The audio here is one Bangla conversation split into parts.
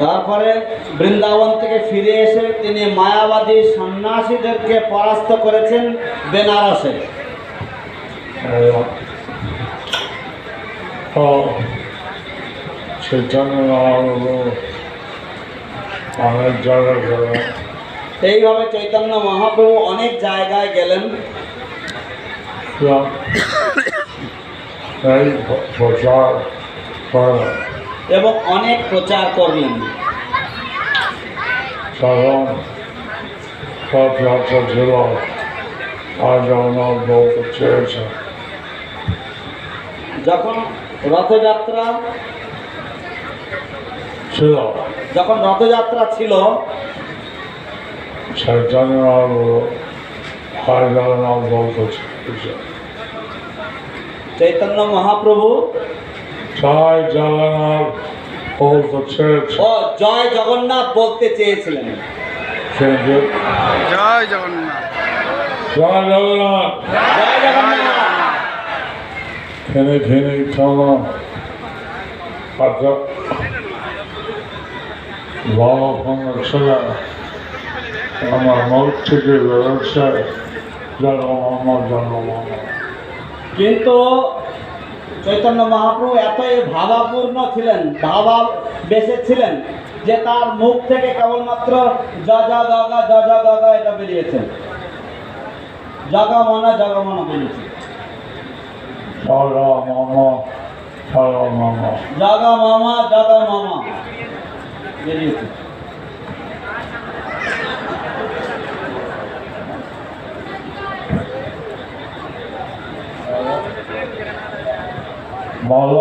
তারপরে বৃন্দাবন থেকে ফিরে এসে তিনি মায়াবাদী সন্ন্যাসীদেরকে পরাস্ত করেছেন বেনারসে। ও অনেক জায়গায় গেলেন এইভাবে চৈতন্য মহাপ্রভু অনেক জায়গায় গেলেন। এবং এই প্রচার করেন এবং অনেক প্রচার করলেন। তখন রথযাত্রা ছিল জগন্নাথ বলতে চেয়েছেন যখন রথযাত্রা ছিল। যখন রথযাত্রা ছিল মহাপ্রভু আর জগন্নাথ বলতে চেয়েছেন চৈতন্য মহাপ্রভু। জয় জগন্নাথ ও জয় জগন্নাথ বলতে চেয়েছিলেন। জয় জগন্নাথ। জয় জগন্নাথ। জয় জগন্নাথ। তিনি তিনি তখন অর্থাৎ আমার মুখ থেকে বেরোচ্ছে জন্মমামা জন্মমামা কিন্তু চৈতন্য মহাপ্রভু এতই ভাবাপূর্ণ ছিলেন ভাবা বেসে ছিলেন যে তার মুখ থেকে কেবলমাত্র জগা গগা জগা গগা এটা বেরিয়েছে। জগা মনা জগা মনা বেরিয়েছে। সারা মামা সারা মামা জগা মামা জগা মামা বেরিয়েছে। বলো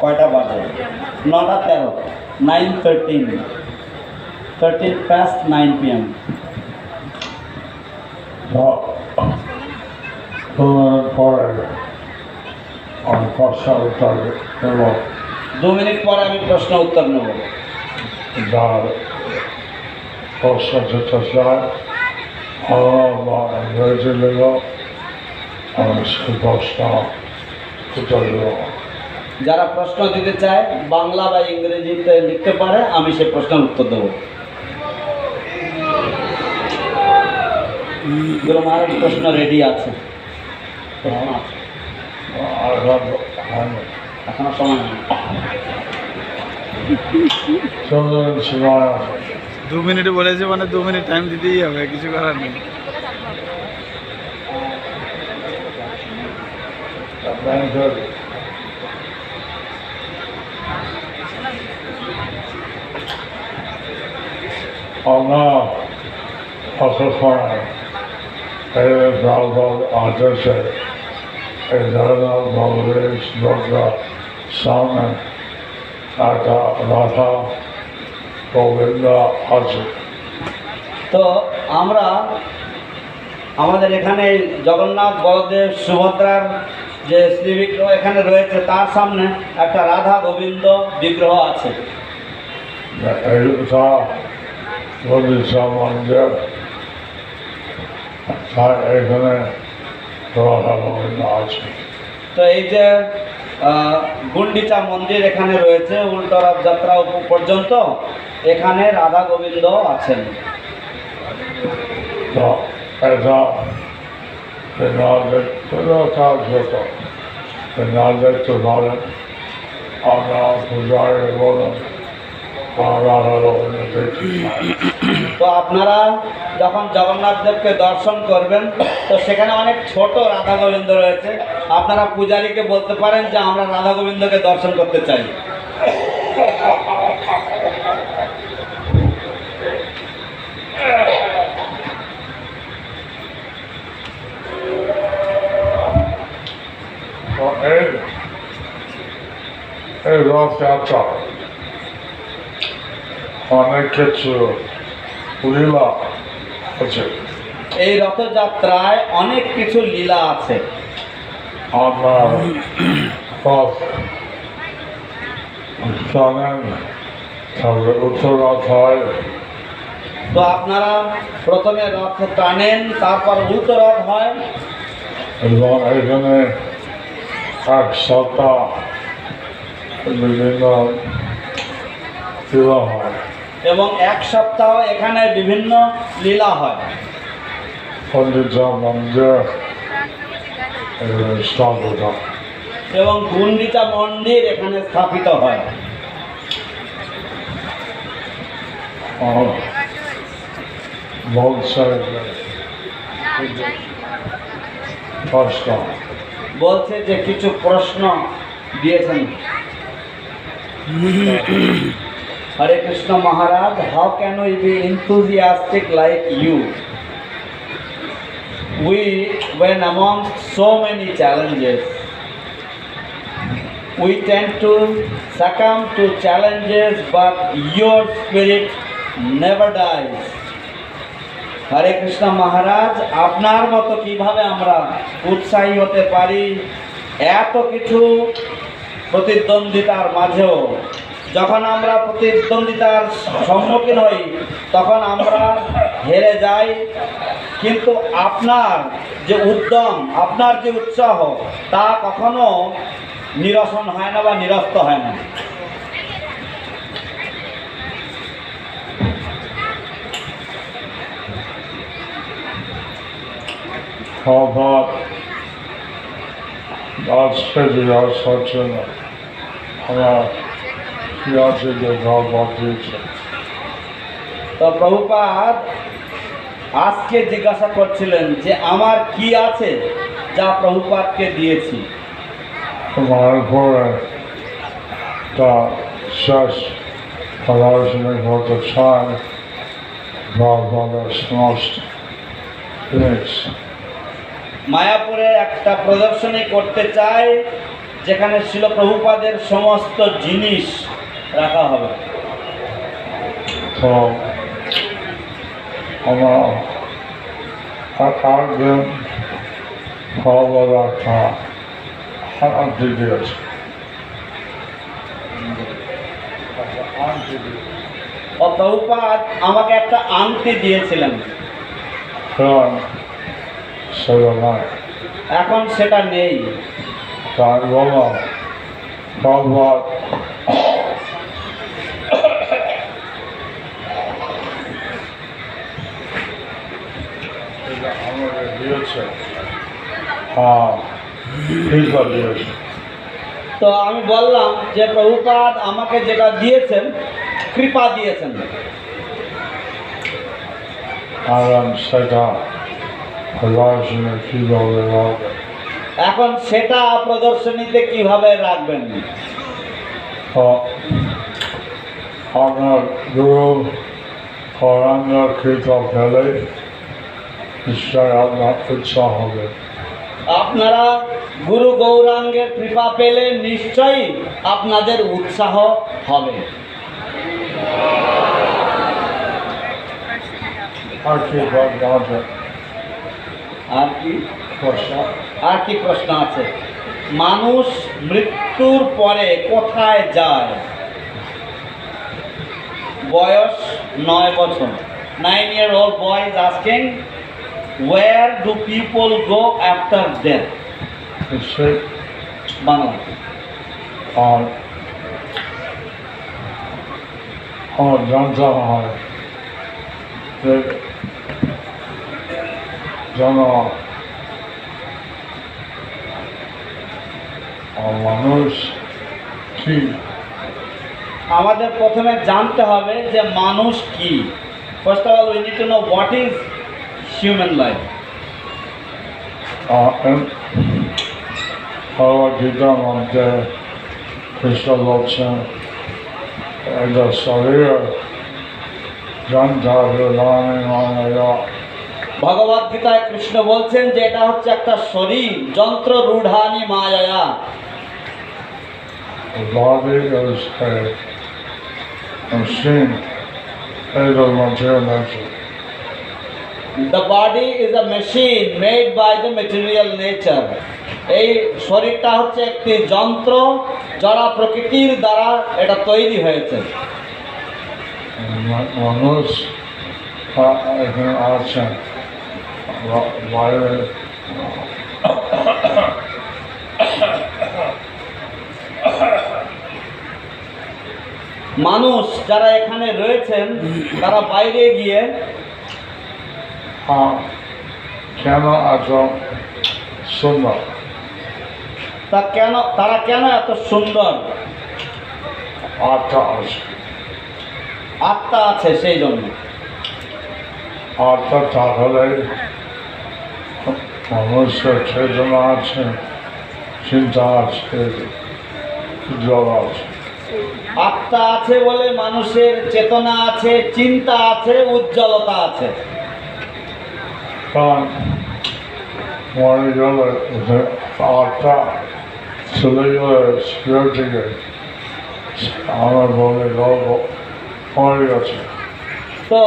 কয়টা বাজে? নটা তেরো nine thirteen thirteen past nine P M পরে কষ্ট উত্তর দেব দু মিনিট পরে আমি প্রশ্ন উত্তর নেব। যার প্রশ্ন যেতে চায় আমার বা ইংরেজি লেগ আমি সেই প্রশ্ন যারা প্রশ্ন দিতে চায় বাংলা বা ইংরেজিতে লিখতে পারে আমি সে প্রশ্নের উত্তর দেবো। প্রশ্ন রেডি আছে। প্রশ্ন আছে। আর হয়নি এখনও সময় নেই। দু মিনিট বলেছে মানে দু মিনিট টাইম দিতেই হবে কিছু করার নেই। রাধা তো আমরা আমাদের এখানে জগন্নাথ বলদেব সুভদ্রার যে শ্রী বিগ্রহ এখানে রয়েছে তার সামনে একটা রাধা গোবিন্দ বিগ্রহ আছে। এখানে রাধা গোবিন্দ আছে। তো এই যে গুন্ডিচা মন্দির এখানে রয়েছে উল্টোরথ যাত্রা পর্যন্ত। এখানে রাধা গোবিন্দ আছেন। তো আপনারা যখন জগন্নাথ দেবকে দর্শন করবেন তো সেখানে অনেক ছোট রাধা গোবিন্দ রয়েছে। আপনারা পূজারীকে বলতে পারেন যে আমরা রাধা গোবিন্দকে দর্শন করতে চাই তো এই এই রথযাত্রা অনেক লীলা আছে। এই রথযাত্রায় অনেক কিছু লীলা আছে। জানেন উত্তর রথ হয়। তো আপনারা প্রথমে রথ টানেন তারপর উল্টো রথ হয়। এবং এখানে এক সপ্তাহ বিভিন্ন হয় এবং এক সপ্তাহ এখানে বিভিন্ন লীলা হয় স্থাপিত এবং গুন্ডিচা মন্দির এখানে স্থাপিত হয় প্রশ্ন বলছে যে কিছু প্রশ্ন দিয়েছেন Hare Krishna Maharaj how can we be enthusiastic like you we when among so many challenges we tend to succumb to challenges but your spirit never dies Hare Krishna Maharaj আপনার মতো কীভাবে আমরা উৎসাহী হতে পারি এত কিছু প্রতিদ্বন্দ্বিতার মাঝেও, যখন আমরা প্রতিদ্বন্দ্বিতার সম্মুখীন হই, তখন আমরা হেরে যাই। কিন্তু আপনার যে উদ্যম, আপনার যে উৎসাহ, তা কখনো নিরসন হয় না বা নিরস্ত হয় না। Prabhupada আজকে জিজ্ঞাসা হচ্ছে না। আমার কি আছে যে দিয়েছে। তো প্রভুপাদ আজকে জিজ্ঞাসা করছিলেন যে আমার কি আছে যা প্রভুপাদকে দিয়েছি? তোমার উপরে তা শেষ পড়াশোনা করতে চায় ভগবানের সমস্ত জিনিস। মায়াপুরে একটা প্রদর্শনী করতে চাই যেখানে ছিল প্রভুপাদের সমস্ত জিনিস রাখা হবে। তো আমার ও আমাকে একটা আংটি দিয়েছিলেন। নয় এখন সেটা নেই। হ্যাঁ তো আমি বললাম যে প্রভুপাদ আমাকে যেটা দিয়েছেন কৃপা দিয়েছেন। কারণ সেটা। এখন সেটা প্রদর্শনীতে কীভাবে রাখবেন? আপনার গুরু পরাঙ্গর কৃত ফেলে নিশ্চয় আপনার উৎসাহ হবে। আপনারা গুরু গৌরাঙ্গের কৃপা পেলে নিশ্চয়ই আপনাদের উৎসাহ হবে। আর কি প্রশ্ন আছে আর কি প্রশ্ন? আর কি প্রশ্ন আছে? মানুষ মৃত্যুর পরে কোথায় যায়? বয়স নয় বছর। Nine year old boy is asking where do people go after death নিশ্চয়ই। বাংলা আর আমার জানতে হয়। মানুষ কি? আমাদের প্রথমে জানতে হবে যে মানুষ কি। First of all we need to know what is human life Bhagavad গীতার মধ্যে কৃষ্ণ বলছেন শরীর হবে ভগবদ গীতায় কৃষ্ণ বলছেন যে এটা হচ্ছে একটা শরীর যন্ত্র রূঢ়ানি মায়া The body is a machine made of material nature. The body is a machine made by the material nature এই শরীরটা হচ্ছে একটি যন্ত্র যারা প্রকৃতির দ্বারা এটা তৈরি হয়েছে। মানুষ এখানে আছেন বাইরে মানুষ যারা এখানে রয়েছেন তারা বাইরে গিয়ে আ- কেন এত সুন্দর? তা কেন তারা কেন এত সুন্দর? আত্মা আছে। আত্মা আছে সেই জন্য। আত্মা তাহলে মানুষের চেতনা আছে চিন্তা আছে জল আছে। আত্মা আছে বলে মানুষের চেতনা আছে চিন্তা আছে উজ্জ্বলতা আছে। কারণ মরে গেলে আত্মা চলে গেলে স্পিরিটকে আমার বলে গল্প মরে গেছে। তো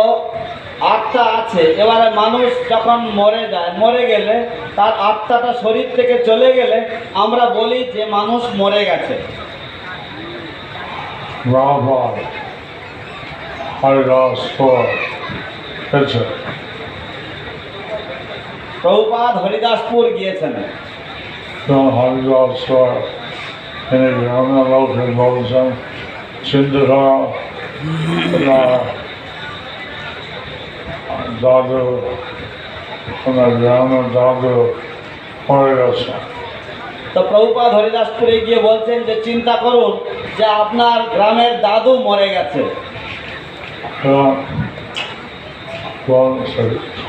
আত্মা আছে। এবারে মানুষ যখন মরে যায় মরে গেলে তার আত্মাটা শরীর থেকে চলে গেলে আমরা বলি যে মানুষ মরে গেছে। রাবার হরিদাস পর হয়েছে। প্রভুপাদ হরিদাসপুর গিয়েছেন। John Haridas পর এনে গ্রামের লোকে বলছেন চিন্তা করা দাদু ওনার গ্রামের দাদু মরে গেছে তো প্রভুপাদ হরিদাসপুরে গিয়ে বলছেন যে চিন্তা করুন যে আপনার গ্রামের দাদু মরে গেছে।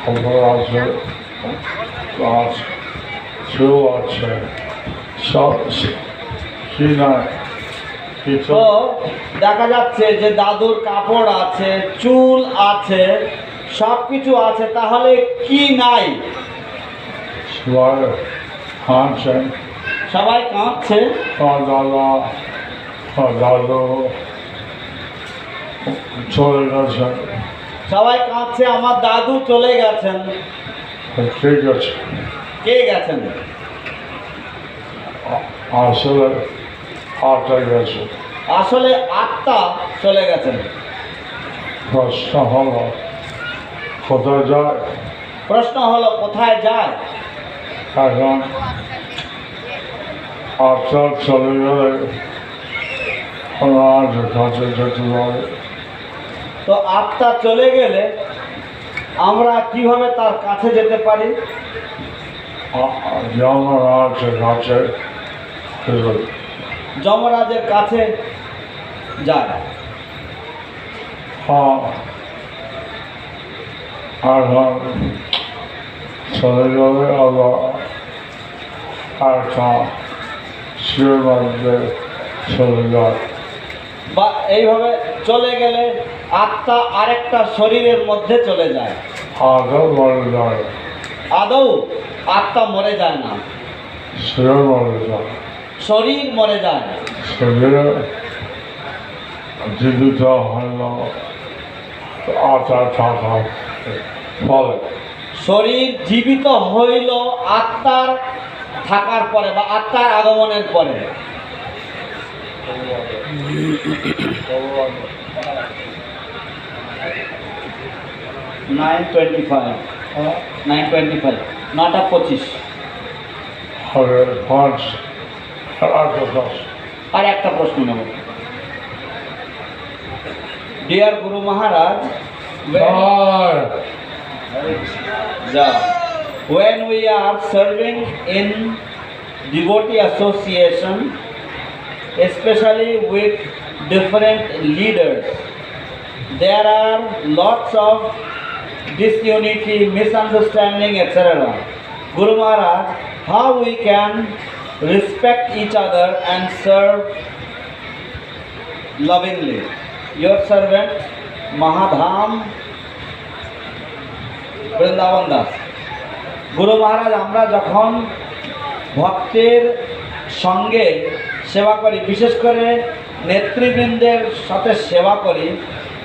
খবর আছে সব তো দেখা যাচ্ছে যে দাদুর কাপড় আছে চুল আছে সব কিছু আছে তাহলে কি নাই? সবাই কাঁদছে। চলে গেছেন সবাই কাঁদছে আমার দাদু চলে গেছেন। ঠিক আছে কে গেছেন? আসলে হাটে গেছে। আসলে আত্মা চলে গেছেন। প্রশ্ন হলো। কোথায় যায়? প্রশ্ন হলো কোথায় যায়? এখন আটটা চলে গেলে ওনার কাছে যেতে তো আত্মা চলে গেলে আমরা কীভাবে তার কাছে যেতে পারি? যমরাজ কাছে যমরাজের কাছে যায়। হ্যাঁ এখন আবার একটা শিবের মধ্যে চলে বা এইভাবে চলে গেলে আত্মা আরেকটা শরীরের মধ্যে চলে যায়। আগে মরে যায়। আদৌ আত্মা মরে যায় না। শিবের মরে যায়। শরীর মরে যায়। শরীরে জীবিত হল আচার থাকা শরীর জীবিত হইল আত্মার থাকার পরে বা আত্মার আগমনের পরে। Nine twenty five nine twenty five নটা পঁচিশ আর একটা প্রশ্ন নেব। Deer Guru Maharaj when- Yeah. When we are serving in devotee association, especially with different leaders, there are lots of disunity, misunderstanding, etc. Guru Maharaj, how we can respect each other and serve lovingly. Your servant, Mahadham Vrindavan Das. গুরু মহারাজ, আমরা যখন ভক্তের সঙ্গে সেবা করি, বিশেষ করে নেতৃবৃন্দের সাথে সেবা করি,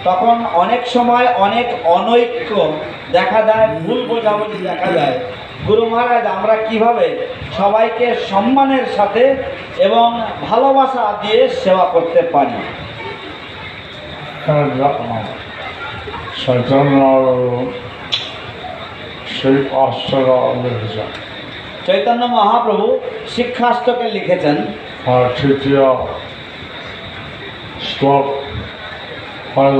তখন অনেক সময় অনেক অনৈক্য দেখা যায়, ভুল বোঝাবুঝি দেখা যায়। গুরু মহারাজ, আমরা কীভাবে সবাইকে সম্মানের সাথে এবং ভালোবাসা দিয়ে সেবা করতে পারি? চৈতন্য সেই অষ্টরা লিখেছেন চৈতন্য মহাপ্রভু শিক্ষাষ্টকে লিখেছেন আর তৃতীয় শ্লোক হল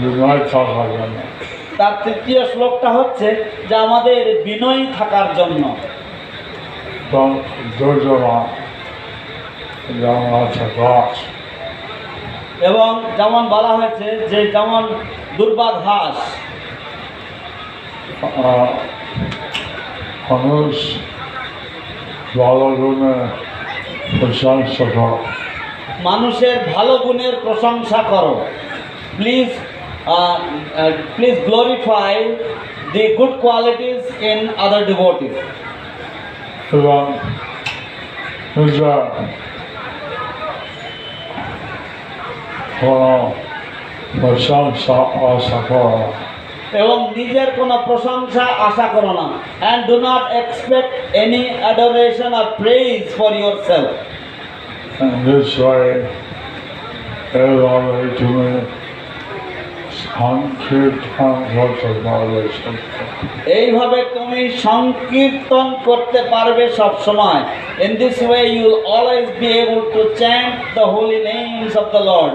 বিনয় থাকার জন্য। তার তৃতীয় শ্লোকটা হচ্ছে যে আমাদের বিনয়ী থাকার জন্য। দুর্জনা গাছ এবং যেমন বলা হয়েছে যে যেমন দুর্বাঘাস আহ, মানুষ প্রশংসা করে। মানুষের ভালো গুণের প্রশংসা করো। Please please glorify the good qualities in other devotees এবং নিজের কোনো প্রশংসা আশা করে। এবং নিজের কোনো প্রশংসা আশা করো না। And do not expect any adoration or praise for yourself this way, everybody to me, সংকীর্তন করতে পারবে এইভাবে তুমি সংকীর্তন করতে পারবে সব সময়। In this way you always be able to chant the holy names of the Lord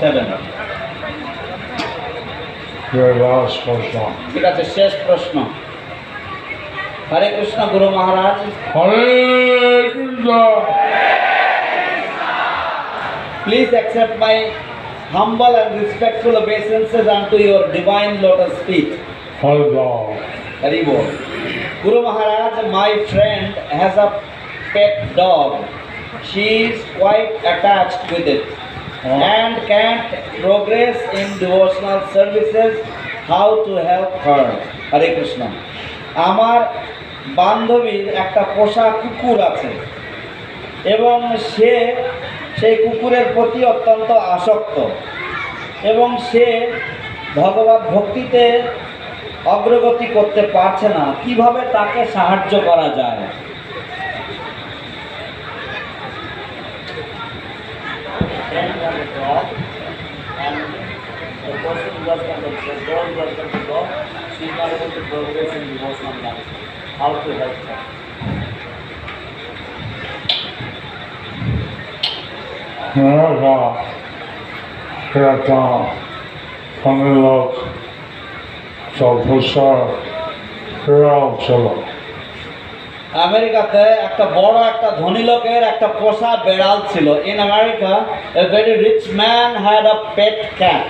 seven Your last question. ঠিক আছে শেষ প্রশ্ন হরে কৃষ্ণ গুরু মহারাজ Hare Krishna. Please accept my humble and respectful obeisances unto your divine lotus feet. Hare Ram. Hari Bol. Guru Maharaj, my friend has a pet dog. She is quite attached with it And can't progress in devotional services. How to help her? Hare Krishna. আমার বান্ধবীর একটা পোষা কুকুর আছে, এবং সে সেই কুকুরের প্রতি অত্যন্ত আসক্ত, এবং সে ভগবত ভক্তিতে অগ্রগতি করতে পারছে না কীভাবে তাকে সাহায্য করা যায় How to help her? মেয়েরা একটা ধনী লোক সভ্যসা ফেরাও আমেরিকাতে একটা বড় একটা ধনী লোকের একটা পোষা বেড়াল ছিল in America a very rich man had a pet cat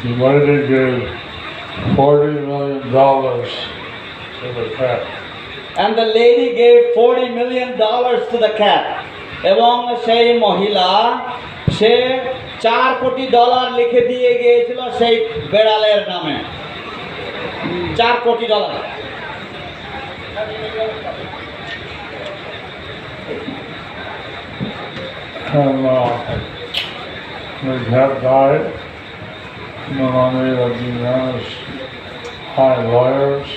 and the lady gave forty million dollars to the cat. And the lady gave forty million dollars to the cat এবং সেই মহিলা সে চার কোটি ডলার লিখে দিয়ে গিয়েছিল সেই বেড়ালের নামে চার কোটি dollar And uh, the cat died. Money of the United high lawyers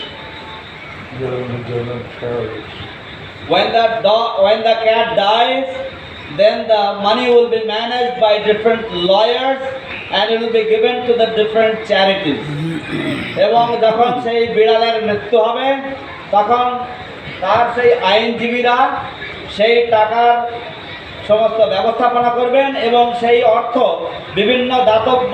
different charities. when the dog when the cat dies then the money will be managed by different lawyers and it will be given to the different charities এবং যখন সেই বিড়ালের মৃত্যু হবে তখন তার সেই আইনজীবীরা সেই টাকার সমস্ত ব্যবস্থাপনা করবেন এবং সেই অর্থ বিভিন্ন দাতব্য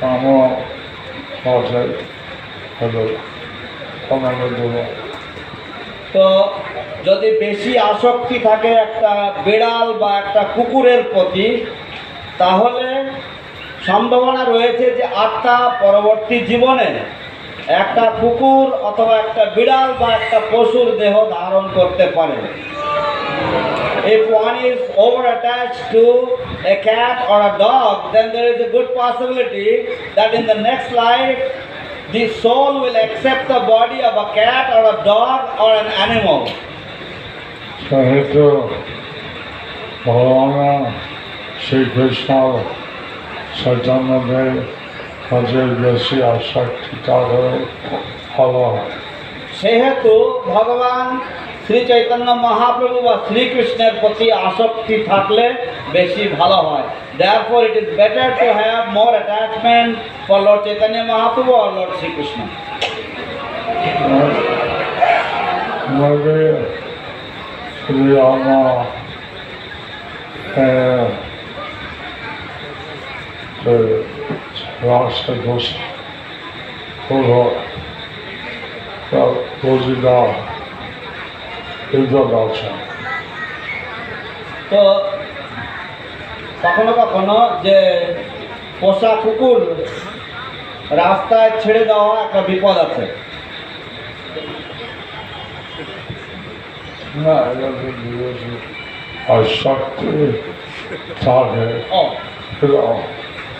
সাথে হলো আমাদের দেবো। তো, যদি বেশি আসক্তি থাকে একটা বিড়াল বা একটা কুকুরের প্রতি, তাহলে সম্ভাবনা রয়েছে যে আত্মা পরবর্তী জীবনে একটা কুকুর অথবা একটা বিড়াল বা একটা পশুর দেহ ধারণ করতে পারে। If one is over attached to a cat or a dog, then there is a good possibility that in the next life, the soul will accept the body of a cat or a dog or an animal. तो भगवान श्री कृष्ण सजन में अजय जैसी आसक्ति का फल सेहेतु भगवान শ্রী চৈতন্য মহাপ্রভু বা শ্রীকৃষ্ণের প্রতি আসক্তি থাকলে বেশি ভালো হয়। Therefore it is better to have more attachment for Lord Chaitanya Mahaprabhu R Lord Sri Krishna Maybe the Alma and the Rasa Gosa Izzat আছে তো কখনো কখনো যে পোষা কুকুর রাস্তায় ছেড়ে দেওয়া একটা বিপদ আছে। আর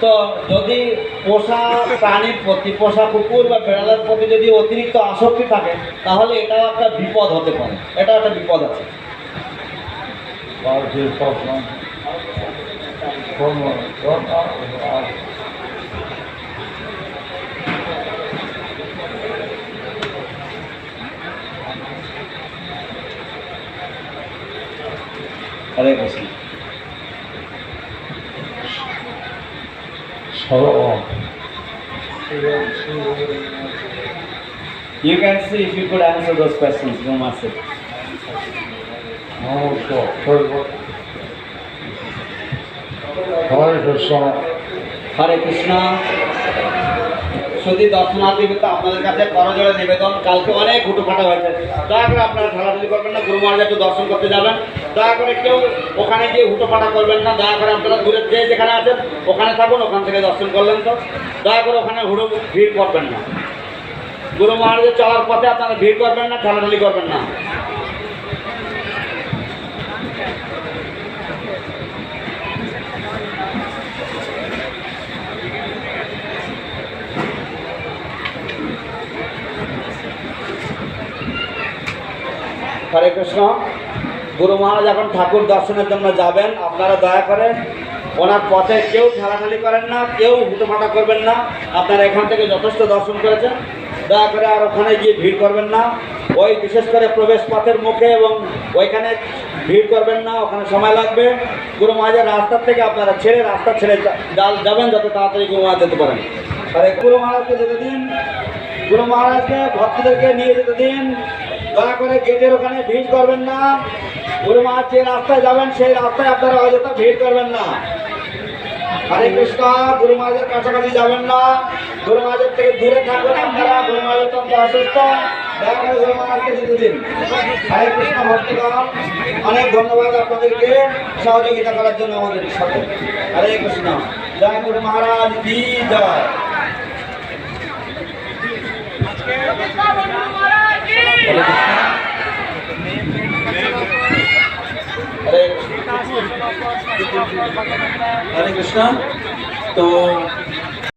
তো যদি পোষা প্রাণীর প্রতি, পোষা কুকুর বা বেড়ালের প্রতি যদি অতিরিক্ত আসক্তি থাকে, তাহলে এটাও একটা বিপদ হতে পারে। এটা একটা বিপদ আছে। Thank তখন কোনো কথা আর হরে কৃষ্ণ সরল You can see if you could answer those questions, no Guru Sir. নমস্কার হরে কৃষ্ণ হরে কৃষ্ণ শুধু দর্শনার্থী কিন্তু আপনাদের কাছে করজোড়ে নিবেদন। কালকে অনেক হুটোপাটা হয়েছে। দয়া করে আপনারা ঢালাঢালি করবেন না। গুরু মহারাজ একটু দর্শন করতে যাবেন। দয়া করে কেউ ওখানে গিয়ে হুটোপাটা করবেন না, দয়া করে আপনারা দূরে যে যেখানে আছেন, ওখানে থাকুন, ওখান থেকে দর্শন করলেন তো। দয়া করে ওখানে হুড়ো ভিড় করবেন না। গুরু মহারাজের চলার পথে আপনারা ভিড় করবেন না, ঠেলাঠেলি করবেন না। হরে কৃষ্ণ। গুরু মহারাজ এখন ঠাকুর দর্শনের জন্য যাবেন। আপনারা দয়া করেন ওনার পথে কেউ ঠেলাঠালি করেন না, কেউ হুটোপাটা করবেন না। আপনারা এখান থেকে যথেষ্ট দর্শন করেছেন। দয়া করে আর ওখানে গিয়ে ভিড় করবেন না। ওই বিশেষ করে প্রবেশ পথের মুখে এবং ওইখানে ভিড় করবেন না, ওখানে সময় লাগবে। গুরু মহারাজের রাস্তার থেকে আপনারা ছেড়ে রাস্তা ছেড়ে যাবেন যত তাড়াতাড়ি গুরু মহারাজ যেতে পারেন। আরে গুরু মহারাজকে যেতে দিন। গুরু মহারাজকে ভক্তদেরকে নিয়ে যেতে দিন। দয়া করে গেটের ওখানে ভিড় করবেন না। গুরু মহারাজ, যে রাস্তায় যাবেন, সেই রাস্তায় আপনারা অযথা ভিড় করবেন না। হরে কৃষ্ণ, গুরু মহারাজের কাছাকাছি যাবেন না। গুরু মহারাজের থেকে দূরে থাকবেন আপনারা, গুরু মহারাজ অত্যন্ত অসুস্থ। দিন। হরে কৃষ্ণ, ভক্তগণ, অনেক ধন্যবাদ আপনাদেরকে সহযোগিতা করার জন্য আমাদের সাথে। হরে কৃষ্ণ, জয় গুরু মহারাজ, কি জয়। হরে কৃষ্ণ তো